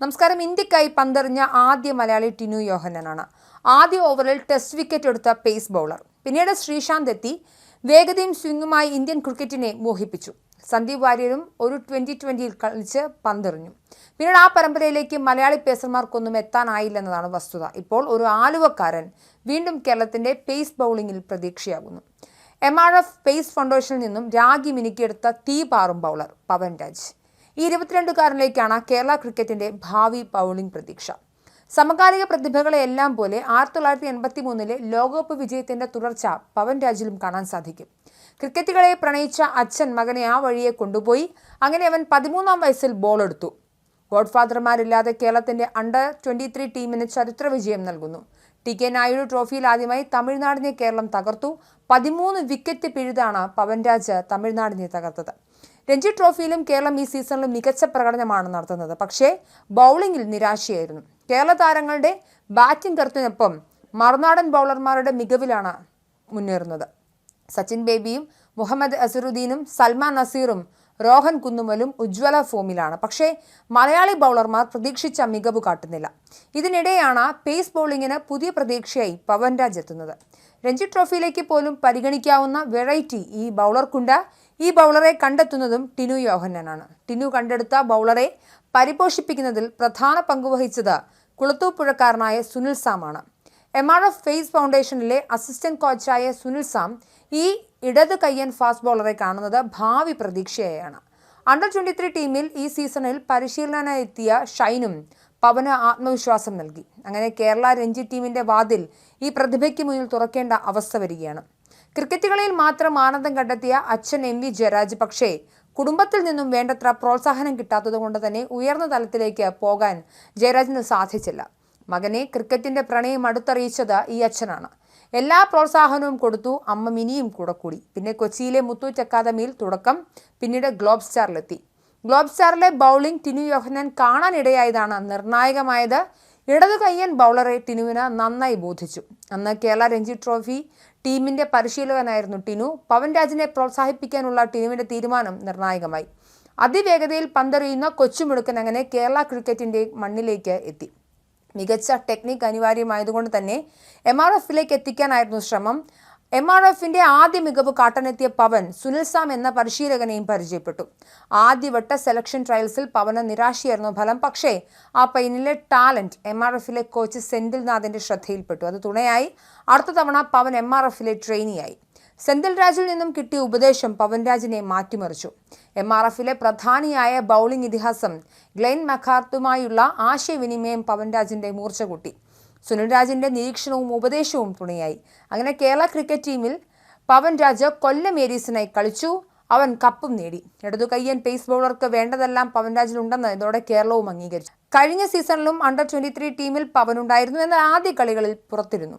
നമസ്കാരം. ഇന്ത്യക്കായി പന്തെറിഞ്ഞ ആദ്യ മലയാളി ടിനു യോഹനനാണ് ആദ്യ ഓവറിൽ ടെസ്റ്റ് വിക്കറ്റ് എടുത്ത പേസ് ബൗളർ. പിന്നീട് ശ്രീശാന്ത് എത്തി വേഗതയും സ്വിംഗുമായി ഇന്ത്യൻ ക്രിക്കറ്റിനെ മോഹിപ്പിച്ചു. സന്ദീപ് വാര്യരും ഒരു ട്വന്റി ട്വന്റിയിൽ കളിച്ച് പന്തെറിഞ്ഞു. പിന്നീട് ആ പരമ്പരയിലേക്ക് മലയാളി പേസർമാർക്കൊന്നും എത്താനായില്ലെന്നതാണ് വസ്തുത. ഇപ്പോൾ ഒരു ആലുവക്കാരൻ വീണ്ടും കേരളത്തിന്റെ പേസ് ബൗളിംഗിൽ പ്രതീക്ഷയാകുന്നു. എം ആർ എഫ് പേസ് ഫൗണ്ടേഷനിൽ നിന്നും രാഗി മിനുക്കിയെടുത്ത തീ പാറും ബൗളർ പവൻ രാജ് ഇരുപത്തിരണ്ടുകാരനിലേക്കാണ് കേരള ക്രിക്കറ്റിന്റെ ഭാവി പൗളിംഗ് പ്രതീക്ഷ. സമകാലിക പ്രതിഭകളെ എല്ലാം പോലെ ആയിരത്തി തൊള്ളായിരത്തി എൺപത്തി മൂന്നിലെ ലോകകപ്പ് വിജയത്തിന്റെ തുടർച്ച പവൻ രാജിലും കാണാൻ സാധിക്കും. ക്രിക്കറ്റുകളെ പ്രണയിച്ച അച്ഛൻ മകനെ ആ വഴിയെ കൊണ്ടുപോയി. അങ്ങനെ അവൻ പതിമൂന്നാം വയസ്സിൽ ബോൾ എടുത്തു. ഗോഡ്ഫാദർമാരില്ലാതെ കേരളത്തിന്റെ അണ്ടർ ട്വന്റി ത്രീ ടീമിന് ചരിത്ര വിജയം നൽകുന്നു. ടി കെ നായിഡു ട്രോഫിയിൽ ആദ്യമായി തമിഴ്നാടിനെ കേരളം തകർത്തു. പതിമൂന്ന് വിക്കറ്റ് പിഴുതാണ് പവൻരാജ് തമിഴ്നാടിനെ തകർത്തത്. രഞ്ജി ട്രോഫിയിലും കേരളം ഈ സീസണിലും മികച്ച പ്രകടനമാണ് നടത്തുന്നത്. പക്ഷേ ബൗളിംഗിൽ നിരാശയായിരുന്നു. കേരള താരങ്ങളുടെ ബാറ്റിംഗ് കരുത്തിനൊപ്പം മറുനാടൻ ബൗളർമാരുടെ മികവിലാണ് മുന്നേറുന്നത്. സച്ചിൻ ബേബിയും മുഹമ്മദ് അസറുദ്ദീനും സൽമാൻ നസീറും രോഹൻ കുന്നുമലും ഉജ്ജ്വല ഫോമിലാണ്. പക്ഷേ മലയാളി ബൗളർമാർ പ്രതീക്ഷിച്ച മികവ് കാട്ടുന്നില്ല. ഇതിനിടെയാണ് പേസ് ബൗളിങ്ങിന് പുതിയ പ്രതീക്ഷയായി പവൻരാജ് എത്തുന്നത്. രഞ്ജി ട്രോഫിയിലേക്ക് പോലും പരിഗണിക്കാവുന്ന വെറൈറ്റി ഈ ബൗളർക്കുണ്ട്. ഈ ബൗളറെ കണ്ടെത്തുന്നതും ടിനു യോഹന്നനാണ്. ടിനു കണ്ടെടുത്ത ബൗളറെ പരിപോഷിപ്പിക്കുന്നതിൽ പ്രധാന പങ്കുവഹിച്ചത് കുളത്തൂപ്പുഴക്കാരനായ സുനിൽ സാമാണ്. എം ആർ എഫ് ഫേസ് ഫൗണ്ടേഷനിലെ അസിസ്റ്റന്റ് കോച്ചായ സുനിൽ സാം ഈ ഇടത് കയ്യൻ ഫാസ്റ്റ് ബോളറെ കാണുന്നത് ഭാവി പ്രതീക്ഷയായാണ്. അണ്ടർ ട്വന്റി ത്രീ ടീമിൽ ഈ സീസണിൽ പരിശീലനത്തിനെത്തിയ ഷൈനും പവന് ആത്മവിശ്വാസം നൽകി. അങ്ങനെ കേരള രഞ്ജി ടീമിന്റെ വാതിൽ ഈ പ്രതിഭയ്ക്ക് മുന്നിൽ തുറക്കേണ്ട അവസ്ഥ വരികയാണ്. ക്രിക്കറ്റുകളിൽ മാത്രം ആനന്ദം കണ്ടെത്തിയ അച്ഛൻ എം വി ജയരാജ്. പക്ഷേ കുടുംബത്തിൽ നിന്നും വേണ്ടത്ര പ്രോത്സാഹനം കിട്ടാത്തതുകൊണ്ട് തന്നെ ഉയർന്ന തലത്തിലേക്ക് പോകാൻ ജയരാജിന് സാധിച്ചില്ല. മകനെ ക്രിക്കറ്റിന്റെ പ്രണയം അടുത്തറിയിച്ചത് ഈ അച്ഛനാണ്. എല്ലാ പ്രോത്സാഹനവും കൊടുത്തു അമ്മ മിനിയും കൂടെ കൂടി. പിന്നെ കൊച്ചിയിലെ മുത്തൂറ്റ് അക്കാദമിയിൽ തുടക്കം പിന്നീട് ഗ്ലോബ് സ്റ്റാറിലെത്തി. ഗ്ലോബ് സ്റ്റാറിലെ ബൗളിംഗ് ടിനു യോഹനൻ കാണാനിടയായതാണ് നിർണായകമായത്. ഇടതു കയ്യൻ ബൗളറെ ടിനുവിന് നന്നായി ബോധിച്ചു. അന്ന് കേരള രഞ്ജി ട്രോഫി ടീമിന്റെ പരിശീലകനായിരുന്നു ടിനു. പവൻ രാജിനെ പ്രോത്സാഹിപ്പിക്കാനുള്ള ടിനുവിന്റെ തീരുമാനം നിർണായകമായി. അതിവേഗതയിൽ പന്തെറിയുന്ന കൊച്ചുമിടുക്കൻ അങ്ങനെ കേരള ക്രിക്കറ്റിന്റെ മണ്ണിലേക്ക് എത്തി. മികച്ച ടെക്നിക് അനിവാര്യമായതുകൊണ്ട് തന്നെ എം ആർ എഫിലേക്ക് എത്തിക്കാനായിരുന്നു ശ്രമം. എം ആർ എഫിന്റെ ആദ്യ മികവ് കാട്ടാനെത്തിയ പവൻ സുനിൽ സാം എന്ന പരിശീലകനെയും പരിചയപ്പെട്ടു. ആദ്യവട്ട സെലക്ഷൻ ട്രയൽസിൽ പവന് നിരാശയായിരുന്നു ഫലം. പക്ഷേ ആ പൈനിലെ ടാലന്റ് എം ആർ എഫിലെ കോച്ച് സെന്തിൽനാഥിന്റെ ശ്രദ്ധയിൽപ്പെട്ടു. അത് തുണയായി. അടുത്ത തവണ പവൻ എം ആർ എഫിലെ ട്രെയിനിയായി സെന്തിൽ രാജിൽ നിന്നും കിട്ടിയ ഉപദേശം പവൻരാജിനെ മാറ്റിമറിച്ചു. എം ആർ എഫിലെ പ്രധാനിയായ ബൗളിംഗ് ഇതിഹാസം ഗ്ലെൻ മക്കാർത്തുമായുള്ള ആശയവിനിമയം പവൻരാജിന്റെ മൂർച്ച കൂട്ടി സുനിൽ രാജിന്റെ നിരീക്ഷണവും ഉപദേശവും തുണയായി. അങ്ങനെ കേരള ക്രിക്കറ്റ് ടീമിൽ പവൻ രാജ് കൊല്ലം ഏരീസിനായി കളിച്ചു. അവൻ കപ്പും നേടി. ഇടതു കയ്യൻ പേസ് ബൗളർക്ക് വേണ്ടതെല്ലാം പവൻരാജിലുണ്ടെന്ന് ഇതോടെ കേരളവും അംഗീകരിച്ചു. കഴിഞ്ഞ സീസണിലും അണ്ടർ ട്വന്റി ത്രീ ടീമിൽ പവനുണ്ടായിരുന്നു എന്നാൽ ആദ്യ കളികളിൽ പുറത്തിരുന്നു.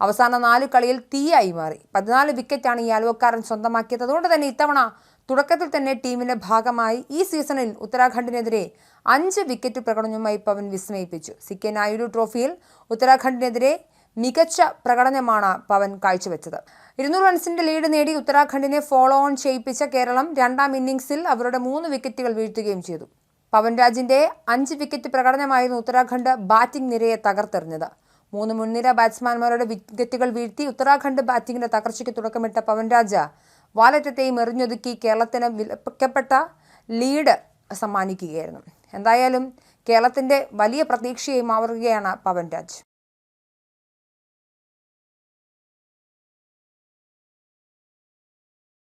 അവസാന നാല് കളിയിൽ തീയായി മാറി. പതിനാല് വിക്കറ്റാണ് ഈ ആലുവക്കാരൻ സ്വന്തമാക്കിയത്. അതുകൊണ്ട് തന്നെ ഇത്തവണ തുടക്കത്തിൽ തന്നെ ടീമിന്റെ ഭാഗമായി ഈ സീസണിൽ ഉത്തരാഖണ്ഡിനെതിരെ അഞ്ച് വിക്കറ്റ് പ്രകടനവുമായി പവൻ വിസ്മയിപ്പിച്ചു. സി കെ നായിഡു ട്രോഫിയിൽ ഉത്തരാഖണ്ഡിനെതിരെ മികച്ച പ്രകടനമാണ് പവൻ കാഴ്ചവെച്ചത്. ഇരുന്നൂറ് റൺസിന്റെ ലീഡ് നേടി ഉത്തരാഖണ്ഡിനെ ഫോളോ ഓൺ ചെയ്യിപ്പിച്ച കേരളം രണ്ടാം ഇന്നിംഗ്സിൽ അവരുടെ മൂന്ന് വിക്കറ്റുകൾ വീഴ്ത്തുകയും ചെയ്തു. പവൻരാജിന്റെ അഞ്ച് വിക്കറ്റ് പ്രകടനമായിരുന്നു ഉത്തരാഖണ്ഡ് ബാറ്റിംഗ് നിരയെ തകർത്തെറിഞ്ഞത്. മൂന്ന് മുൻനിര ബാറ്റ്സ്മാൻമാരുടെ വിക്കറ്റുകൾ വീഴ്ത്തി ഉത്തരാഖണ്ഡ് ബാറ്റിംഗിന്റെ തകർച്ചയ്ക്ക് തുടക്കമിട്ട പവൻരാജ വാലറ്റത്തെയും എറിഞ്ഞൊതുക്കി കേരളത്തിന് വിലപ്പെട്ട ലീഡ് സമ്മാനിക്കുകയായിരുന്നു. എന്തായാലും കേരളത്തിന്റെ വലിയ പ്രതീക്ഷയായി മാറുകയാണ് പവൻരാജ്.